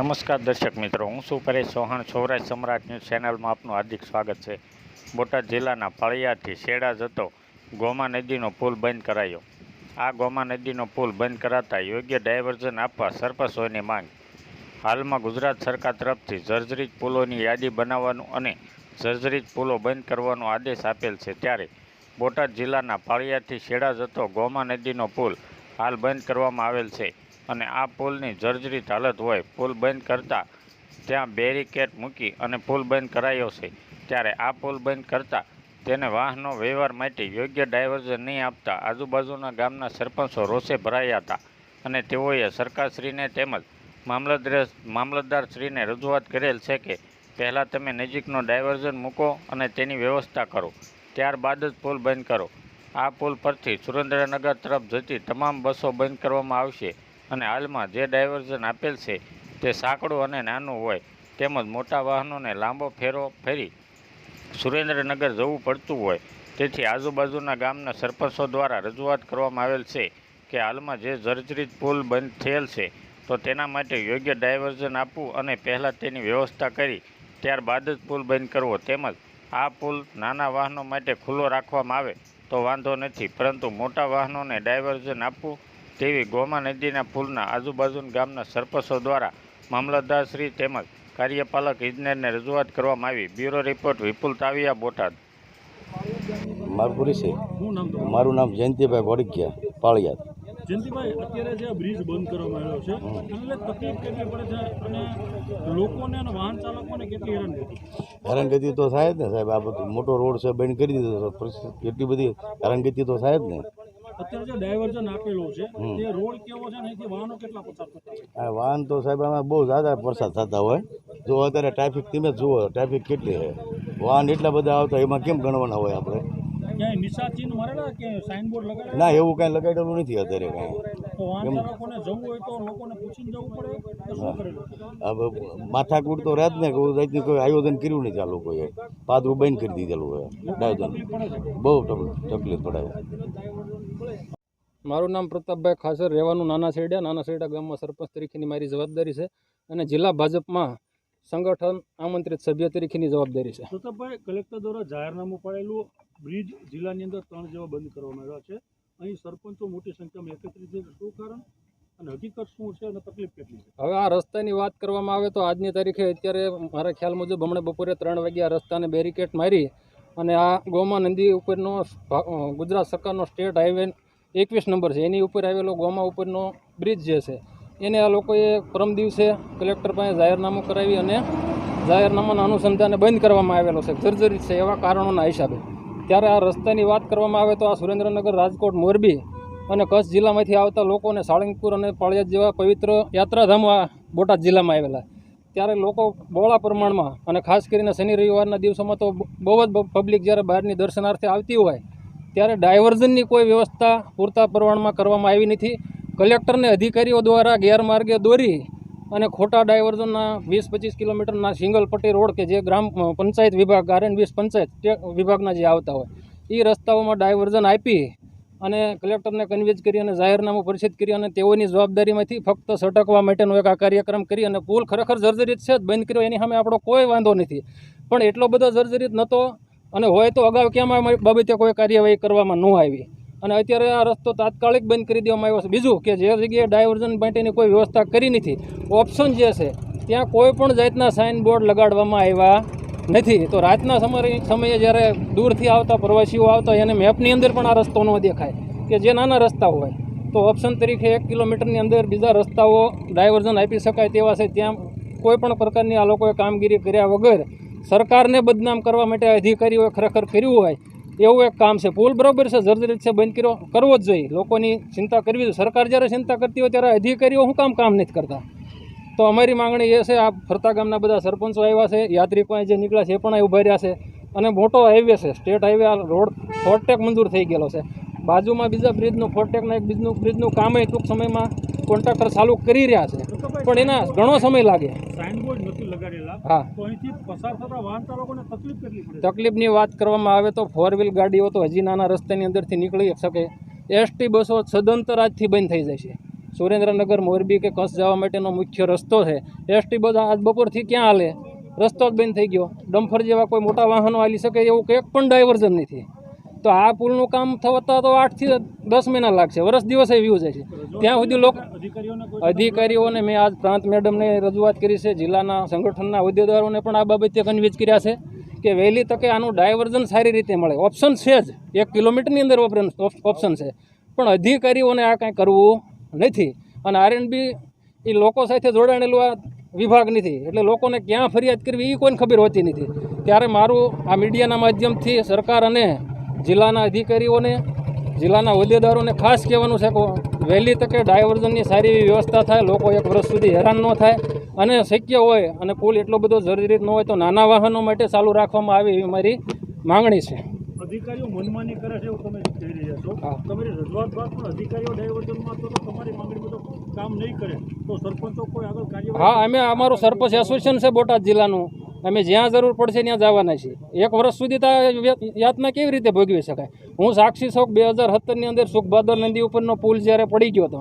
નમસ્કાર દર્શક મિત્રો, હું છું પરેશ ચૌહાણ, સૌરાષ્ટ્ર સમ્રાટ ન્યૂઝ ચેનલમાં આપનું હાર્દિક સ્વાગત છે. બોટાદ જિલ્લાના પાળિયાથી શેડા જતો ગોમા નદીનો પુલ બંધ કરાયો. આ ગોમા નદીનો પુલ બંધ કરાતા યોગ્ય ડાયવર્ઝન આપવા સરપંચોની માંગ. હાલમાં ગુજરાત સરકાર તરફથી જર્જરિત પુલોની યાદી બનાવવાનું અને જર્જરિત પુલો બંધ કરવાનો આદેશ આપેલ છે. ત્યારે બોટાદ જિલ્લાના પાળિયાથી શેડા જતો ગોમા નદીનો પુલ હાલ બંધ કરવામાં આવેલ છે. અને આ પુલની જર્જરિત હાલત હોય, પુલ બંધ કરતાં ત્યાં બેરિકેડ મૂકી અને પુલ બંધ કરાયો છે. ત્યારે આ પુલ બંધ કરતાં તેને વાહનો વ્યવહાર માટે યોગ્ય ડાયવર્ઝન નહીં આપતા આજુબાજુના ગામના સરપંચો રોષે ભરાયા હતા અને તેઓએ સરકારશ્રીને તેમજ મામલતદાર મામલતદારશ્રીને રજૂઆત કરેલ છે કે પહેલાં તમે નજીકનો ડાયવર્ઝન મૂકો અને તેની વ્યવસ્થા કરો. ત્યારબાદ જ પુલ બંધ કરો. આ પુલ પરથી સુરેન્દ્રનગર તરફ જતી તમામ બસો બંધ કરવામાં આવશે. અને હાલમાં જે ડાયવર્ઝન આપેલ છે, તે સાંકડું અને નાનું હોય, તેમજ મોટા વાહનોને લાંબો ફેરો ફેરી સુરેન્દ્રનગર જવું પડતું હોય, તેથી આજુબાજુના ગામના સરપંચો દ્વારા રજૂઆત કરવામાં આવેલ છે કે હાલમાં જે જર્જરિત પુલ બંધ થયેલ છે, તો તેના માટે યોગ્ય ડાયવર્ઝન આપવું અને પહેલાં તેની વ્યવસ્થા કરી, ત્યારબાદ જ પુલ બંધ કરવો. તેમજ આ પુલ નાના વાહનો માટે ખુલ્લો રાખવામાં આવે, તો વાંધો નથી, પરંતુ મોટા વાહનોને ડાયવર્ઝન આપવું તેવી ગોમા નદીના પુલના આજુબાજુના ગામના સરપંચો દ્વારા મામલતદારશ્રી તેમજ કાર્યપાલક ઇજનેરને રજૂઆત કરવામાં આવી. Bureau report Vipul Taviya Botad. મારપુરી છે. મારું નામ જયંતિભાઈ વડકિયા પાળિયાદ. જયંતિભાઈ અત્યારે જે આ બ્રિજ બંધ કરવામાં આવ્યો છે એટલે તકલીફ કેટલી પડે છે અને લોકોને અને વાહન ચાલકોને કેટલી હેરાનગતિ? હેરાનગતિ તો થાય જ ને સાહેબ આ બધું મોટો રોડ છે બંધ કરી દીધો કેટલી બધી હેરાનગતિ તો થાય જ ને. અત્યારે જે ડાયવર્ઝન આપેલો છે તે રોડ કેવો છે ને વાહનો કેટલા પસાર થતા હોય? વાહન તો સાહેબ આમાં બહુ જ્યાદા વરસાદ થતા હોય. જો અત્યારે ટ્રાફિક તમે જુઓ ટ્રાફિક કેટલી છે. વાહન એટલા બધા આવતા એમાં કેમ ગણવાના હોય આપણે? ના એવું કાંઈ લગાડેલું નથી અત્યારે કાંઈ. માથાકૂટ તો રાત ને જાતની કોઈ આયોજન કર્યું નથી આ લોકોએ પાદરું બંધ કરી દીધેલું હોય. બહુ તકલીફ તકલીફ પડે મારું નામ પ્રતાપભાઈ ખાસર રહેવાનું નાના શેડિયા નાના સેડા ગામમાં સરપંચ તરીકેની મારી જવાબદારી છે અને જિલ્લા ભાજપમાં સંગઠન આમંત્રિત સભ્ય તરીકેની જવાબદારી છે. પ્રતાપભાઈ કલેક્ટર દ્વારા જાહેરનામું પાડેલું બ્રિજ જિલ્લાની અંદર ત્રણ જેવા બંધ કરવામાં આવ્યા છે. અહીં સરપંચો મોટી સંખ્યામાં એકત્રિત છે. શું કારણ અને હકીકત શું છે અને તકલીફ કેટલી છે? હવે આ રસ્તાની વાત કરવામાં આવે તો આજની તારીખે અત્યારે મારા ખ્યાલ મુજબ હમણાં બપોરે ત્રણ વાગ્યા રસ્તાને બેરિકેડ મારી અને આ ગોમા નદી ઉપરનો ગુજરાત સરકારનો સ્ટેટ હાઈવે એકવીસ નંબર છે. એની ઉપર આવેલો ગોમા ઉપરનો બ્રિજ જે છે, એને આ લોકોએ પરમ દિવસે કલેક્ટર પાસે જાહેરનામું કરાવી અને જાહેરનામાના અનુસંધાને બંધ કરવામાં આવેલો છે. જર્જરિત છે એવા કારણોના હિસાબે. ત્યારે આ રસ્તાની વાત કરવામાં આવે તો આ સુરેન્દ્રનગર, રાજકોટ, મોરબી અને કચ્છ જિલ્લામાંથી આવતા લોકોને સાળંગપુર અને પાળિયાદ જેવા પવિત્ર યાત્રાધામો આ બોટાદ જિલ્લામાં આવેલા. ત્યારે લોકો બહોળા પ્રમાણમાં અને ખાસ કરીને શનિ રવિવારના દિવસોમાં તો બહુ જ પબ્લિક જ્યારે બહારની દર્શનાર્થે આવતી હોય ત્યારે ડાયવર્ઝનની કોઈ વ્યવસ્થા પૂરતા પ્રમાણમાં કરવામાં આવી નથી. કલેક્ટરને અધિકારીઓ દ્વારા ગેરમાર્ગે દોરી અને ખોટા ડાયવર્ઝનના વીસ પચીસ કિલોમીટરના સિંગલ પટ્ટી રોડ કે જે ગ્રામ પંચાયત વિભાગ આરએન વીસ પંચાયત વિભાગના જે આવતા હોય, એ રસ્તાઓમાં ડાયવર્ઝન આપી અને કલેક્ટરને કન્વિન્સ કરી અને જાહેરનામું પરિચિત કરી અને તેઓની જવાબદારીમાંથી ફક્ત સટકવા માટેનો એક આ કાર્યક્રમ કરી અને પુલ ખરેખર જર્જરિત છે જ. બંધ કર્યો, એની સામે આપણો કોઈ વાંધો નથી. પણ એટલો બધો જર્જરિત નહોતો અને હોય તો અગાઉ કેમ બાબતે કોઈ કાર્યવાહી કરવામાં ન આવી? અને અત્યારે આ રસ્તો તાત્કાલિક બંધ કરી દેવામાં આવ્યો છે. બીજું કે જે જગ્યાએ ડાયવર્ઝન માટેની કોઈ વ્યવસ્થા કરી નથી, ઓપ્શન જે છે, ત્યાં કોઈ પણ જાતના સાઇન બોર્ડ લગાડવામાં આવ્યા નથી. તો રાતના સમય, સમયે જ્યારે દૂરથી આવતા પ્રવાસીઓ આવતા એને મેપની અંદર પણ આ રસ્તો ન દેખાય. કે જે નાના રસ્તા હોય, તો ઓપ્શન તરીકે એક કિલોમીટરની અંદર બીજા રસ્તાઓ ડાયવર્ઝન આપી શકાય તેવા છે. ત્યાં કોઈ પણ પ્રકારની આ લોકોએ કામગીરી કર્યા વગર સરકારને બદનામ કરવા માટે અધિકારીઓએ ખરેખર કર્યું હોય, એવું એક કામ છે. પુલ બરોબર છે જર્જરિત છે, બંધ કર્યો, કરવો જ જોઈએ. લોકોની ચિંતા કરવી જોઈએ. સરકાર જ્યારે ચિંતા કરતી હોય, ત્યારે અધિકારીઓ શું કામ કામ નથી કરતા? તો અમારી માંગણી એ છે, આ ફરતા ગામના બધા સરપંચો આવ્યા છે યાત્રિકો જે નીકળ્યા છે, એ પણ ઊભા રહ્યા છે. અને મોટો હાઈવે છે સ્ટેટ હાઈવે આ રોડ ફોરટેક મંજૂર થઈ ગયેલો છે. બાજુમાં બીજા બ્રિજનું ફોરટેકના એક બ્રિજનું બ્રિજનું કામ એ ટૂંક સમયમાં કોન્ટ્રાક્ટર ચાલુ કરી રહ્યા છે. પણ એના ઘણો સમય લાગે. સાઇનબોર્ડ નથી લગાડેલા. હા. તો અહીંથી પસાર થતા વાહન ચાલકોને તકલીફ કેટલી પડે તકલીફની વાત કરવામાં આવે તો ફોર વ્હીલ ગાડીઓ તો હજી નાના રસ્તાની અંદરથી નીકળી શકે. એસટી બસો સદંતર આજથી બંધ થઈ જશે સુરેન્દ્રનગર મોરબી કે કચ્છ જવા માટેનો મુખ્ય રસ્તો છે. એસટી બસ આજ બપોરથી ક્યાં હાલે? રસ્તો જ બંધ થઈ ગયો. ડમ્ફર જેવા કોઈ મોટા વાહનો હાલી શકે એવું કંઈક પણ ડાયવર્ઝન નથી. તો આ પુલનું કામ થતા તો આઠથી દસ મહિના લાગશે. વર્ષ દિવસે વ્યૂ જાય છે. ત્યાં સુધી લોકો અધિકારીઓને મેં આજ પ્રાંત મેડમને રજૂઆત કરી છે. જિલ્લાના સંગઠનના હોદ્દેદારોને પણ આ બાબતે કન્વિન્સ કર્યા છે કે વહેલી તકે આનું ડાયવર્ઝન સારી રીતે મળે. ઓપ્શન છે જ. એક કિલોમીટરની અંદર ઓપ્શન છે. પણ અધિકારીઓને આ કાંઈ કરવું નથી. અને આરએનબી એ લોકો સાથે જોડાણેલું આ વિભાગ નથી. એટલે લોકોને ક્યાં ફરિયાદ કરવી એ કોઈને ખબર હોતી નથી. ત્યારે મારું આ મીડિયાના માધ્યમથી સરકાર અને જિલ્લાના અધિકારીઓને જિલ્લાના હોદ્દેદારોને ખાસ કહેવાનું છે કે વહેલી તકે ડાયવર્ઝનની સારી એવી વ્યવસ્થા થાય લોકો એક વર્ષ સુધી હેરાન ન થાય અને શક્ય હોય અને પુલ એટલો બધો જર્જરિત ન હોય તો નાના વાહનો માટે ચાલુ રાખવામાં આવે એવી મારી માંગણી છે. અધિકારીઓ મનમાની કરે છે એવું તમે કહી રહ્યા છો. હા. તમારી રજૂઆત બાદ પણ અધિકારીઓ ડાયવર્ઝનમાં તો તો તમારી માંગણી મુજબ કામ નહીં કરે. તો સરપંચો કોઈ આગળ કાર્યવાહી હા અમે અમારું સરપંચ એસોસિએશન છે બોટાદ જિલ્લાનું. અમે જ્યાં જરૂર પડશે ત્યાં જવાના છીએ. એક વર્ષ સુધી તો યાતના કેવી રીતે ભોગવી શકાય? હું સાક્ષી શોક બે હજાર સત્તરની અંદર સુખભાદર નદી ઉપરનો પુલ જ્યારે પડી ગયો હતો